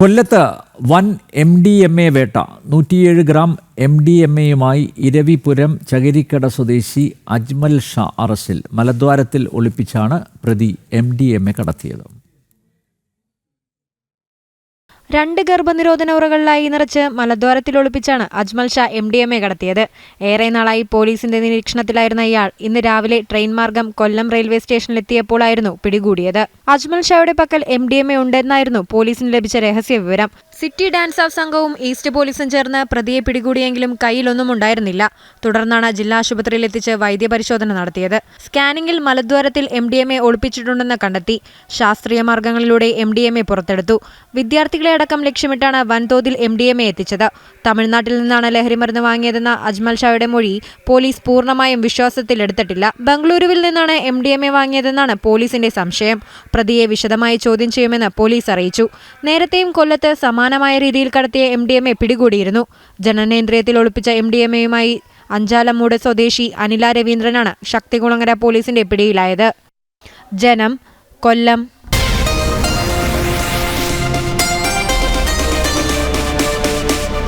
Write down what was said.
കൊല്ലത്ത് വൻ M D M A വേട്ട. നൂറ്റിയേഴ് ഗ്രാം എം ഡി എം എയുമായി ഇരവിപുരം ചകിരിക്കട സ്വദേശി അജ്മൽ ഷാ അറസ്റ്റിൽ മലദ്വാരത്തിൽ ഒളിപ്പിച്ചാണ് പ്രതി എം ഡി എം എ കടത്തിയത്. രണ്ട് ഗർഭനിരോധന ഉറകളിലായി നിറച്ച് മലദ്വാരത്തിൽ ഒളിപ്പിച്ചാണ് Ajmal Shah M D M A കടത്തിയത്. ഏറെ നാളായി പോലീസിന്റെ നിരീക്ഷണത്തിലായിരുന്ന ഇയാൾ ഇന്ന് രാവിലെ ട്രെയിൻ മാർഗം കൊല്ലം റെയിൽവേ സ്റ്റേഷനിലെത്തിയപ്പോഴായിരുന്നു പിടികൂടിയത്. അജ്മൽ ഷായുടെ പക്കൽ എം ഡി എം എ ഉണ്ടെന്നായിരുന്നു പോലീസിന് ലഭിച്ച രഹസ്യ വിവരം. സിറ്റി ഡാൻസ് ഓഫ് സംഘവും ഈസ്റ്റ് പോലീസും ചേർന്ന് പ്രതിയെ പിടികൂടിയെങ്കിലും കയ്യിലൊന്നും ഉണ്ടായിരുന്നില്ല. തുടർന്നാണ് ജില്ലാ ആശുപത്രിയിൽ എത്തിച്ച് വൈദ്യപരിശോധന നടത്തിയത്. സ്കാനിംഗിൽ മലദ്വാരത്തിൽ എം ഡി എം എ ഒളിപ്പിച്ചിട്ടുണ്ടെന്ന് കണ്ടെത്തി. ശാസ്ത്രീയ മാർഗങ്ങളിലൂടെ എം ഡി എം എ പുറത്തെടുത്തു. വിദ്യാർത്ഥികളെ അടക്കം ലക്ഷ്യമിട്ടാണ് വൻതോതിൽ എം ഡി എം എ എത്തിച്ചത്. തമിഴ്നാട്ടിൽ നിന്നാണ് ലഹരിമരുന്ന് വാങ്ങിയതെന്ന അജ്മൽ ഷായുടെ മൊഴി പോലീസ് പൂർണമായും വിശ്വാസത്തിലെടുത്തിട്ടില്ല ബംഗളൂരുവിൽ നിന്നാണ് എം ഡി എം എ വാങ്ങിയതെന്നാണ് പോലീസിന്റെ സംശയം. പ്രതിയെ വിശദമായി ചോദ്യം ചെയ്യുമെന്ന് പോലീസ് അറിയിച്ചു. നേരത്തെയും കൊല്ലത്ത് സമാനമായ രീതിയിൽ കടത്തിയ എം ഡി എം എ പിടികൂടിയിരുന്നു. ജനനേന്ദ്രിയത്തിൽ ഒളിപ്പിച്ച എം ഡി എം എയുമായി അഞ്ചാലമ്മൂട് സ്വദേശി അനില രവീന്ദ്രനാണ് ശക്തികുളങ്ങര പോലീസിന്റെ പിടിയിലായത്. ജനം കൊല്ലം